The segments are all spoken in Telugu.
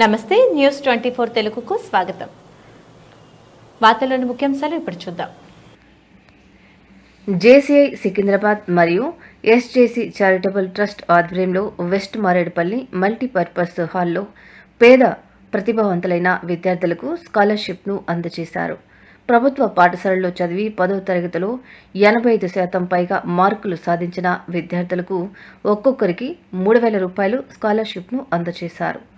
నమస్తే న్యూస్ ట్వంటీ ఫోర్ తెలుగుకు స్వాగతం. వార్తల్లోని ముఖ్యాంశాలు ఇప్పుడు చూద్దాం. జేసీఐ సికింద్రాబాద్ మరియు ఎస్జేసీ చారిటబుల్ ట్రస్ట్ ఆధ్వర్యంలో వెస్ట్ మారేడుపల్లి మల్టీపర్పస్ హాల్లో పేద ప్రతిభావంతులైన విద్యార్థులకు స్కాలర్షిప్ను అందజేశారు. ప్రభుత్వ పాఠశాలలో చదివి పదవ తరగతిలో ఎనభై ఐదు శాతం పైగా మార్కులు సాధించిన విద్యార్థులకు ఒక్కొక్కరికి మూడు వేల రూపాయలు స్కాలర్షిప్ను అందజేశారు.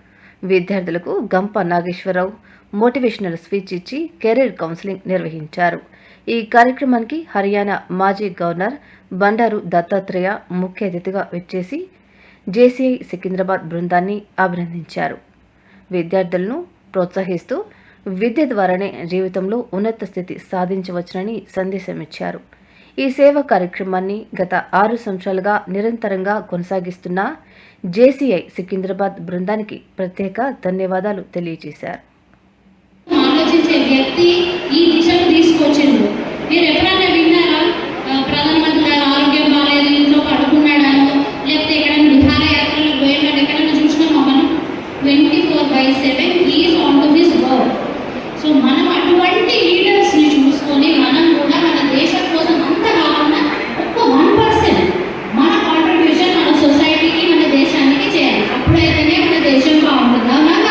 విద్యార్థులకు గంప నాగేశ్వరరావు మోటివేషనల్ స్పీచ్ ఇచ్చి కెరీర్ కౌన్సిలింగ్ నిర్వహించారు. ఈ కార్యక్రమానికి హర్యానా మాజీ గవర్నర్ బండారు దత్తాత్రేయ ముఖ్య అతిథిగా వచ్చేసి జేసీఐ సికింద్రాబాద్ బృందాన్ని అభినందించారు. విద్యార్థులను ప్రోత్సహిస్తూ విద్య ద్వారానే జీవితంలో ఉన్నత స్థితి సాధించవచ్చునని సందేశం ఇచ్చారు ఈ సేవా కార్యక్రమాన్ని గత ఆరు సంవత్సరాలుగా నిరంతరంగా కొనసాగిస్తున్న జేసీఐ సికింద్రాబాద్ బృందానికి ప్రత్యేక ధన్యవాదాలు తెలియజేశారు. ఆలోచించే వ్యక్తి ఈ దిశకు తీసుకొచ్చిండు. మీరు ఎప్పుడైనా విన్నారా? ప్రధానమంత్రి గారు ఆరోగ్యం బాగాలేదు ఇంట్లో పడుకున్నాడను లేకపోతే ఎక్కడైనా పోయినాడు ఎక్కడైనా చూసినామా మనం ట్వంటీ ఫోర్ బై సెవెన్